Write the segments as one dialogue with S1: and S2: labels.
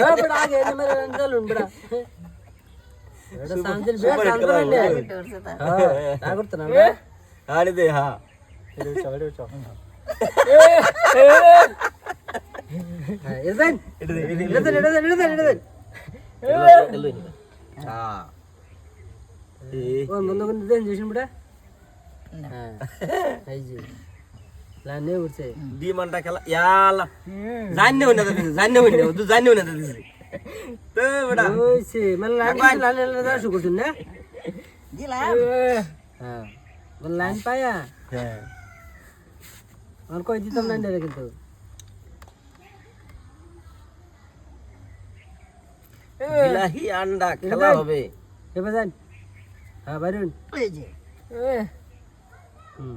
S1: হ্যাঁ বড় আগে এনে মেরে চলুন বড় এটা সানজিল বেশ লাইনে উঠছে।
S2: ডিমান্ডটা খেলা ইয়ালা। জানি হই না দিছি জানি হই না তুই জানি হই না দিছি। তো বেটা।
S1: ওইছে মানে লাইন লাইন লাইন দাঁড়া শুরু করছেন না? হ্যাঁ। বল লাইন পায়া?
S2: হ্যাঁ।
S1: আর কই দিতাম লাইন ধরে কিন্তু।
S2: বিলাহি আন্ডা খেলা হবে।
S1: এবার যান। হ্যাঁ বাইরুন। হুম।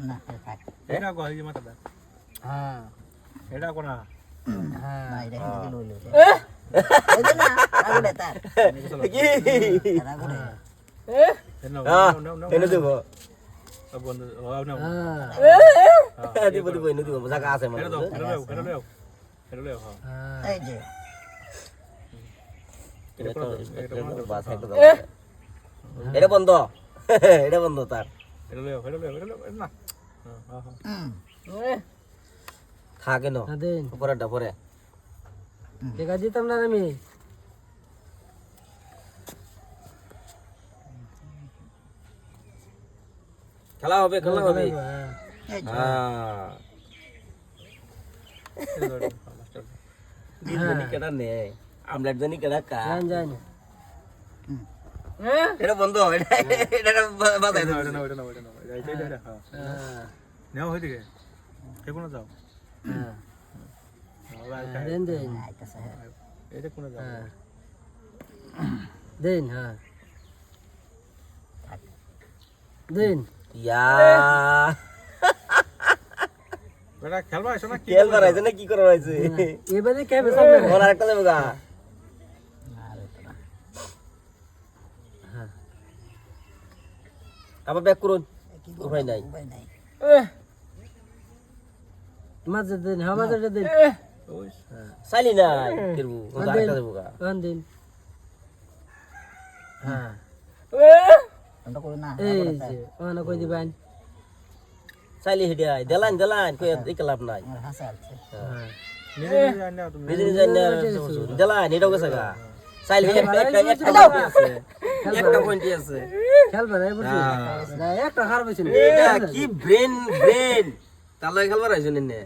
S2: করে যাচ্ছে
S1: হ্যাঁ। হ্যাঁ।
S2: এনে দেব।
S1: হ্যাঁ।
S2: দিব দিব এনে দিব জায়গা আছে মানে
S1: হ্যাঁ।
S2: এটা বন্ধ। এটা বন্ধ। তার। থাকে ন।
S1: হ্যাঁ দেন
S2: পরেরটা পরে
S1: দেখা দিতাম না আমি।
S2: খেলা হবে খেলা হবে।
S1: হ্যাঁ।
S2: হ্যাঁ। বিরিয়ানি কেডা নে আমলেট জানি কেডা কা
S1: যান যান
S2: এটা বন্ধ এটা এটা বাজাই দাও
S1: হ্যাঁ হ্যাঁ দেন দেন হ্যাঁ দেন হ্যাঁ দেন
S2: ইয়া
S3: খেলবা আসো না
S2: তেল বাড়াইছে না কি করে বাড়াইছে
S1: এবারে কে বেসাম না
S2: ওর আরেকটা দেবো গা আবার ব্যাক করুন। উপায় নাই।
S1: মাঝে দেন হ্যাঁ মাঝে দেন।
S2: চাইলি নাই কিরবু আরেকটা দেবো গা।
S1: অন দিন। হ্যাঁ।
S2: চাইলি হেডিয়াই দেলাইন দেলাইন কই একে লাভ নাই।
S1: হ্যাঁ।
S2: দেলাইন এটাও গেছে গা। চাইলি একটা একটা একটা point আছে। আছে।
S1: খেলবে না বুঝছি না। একটা
S2: কি ব্রেন ব্রেন তাহলে খেলবার আইছেন এনে।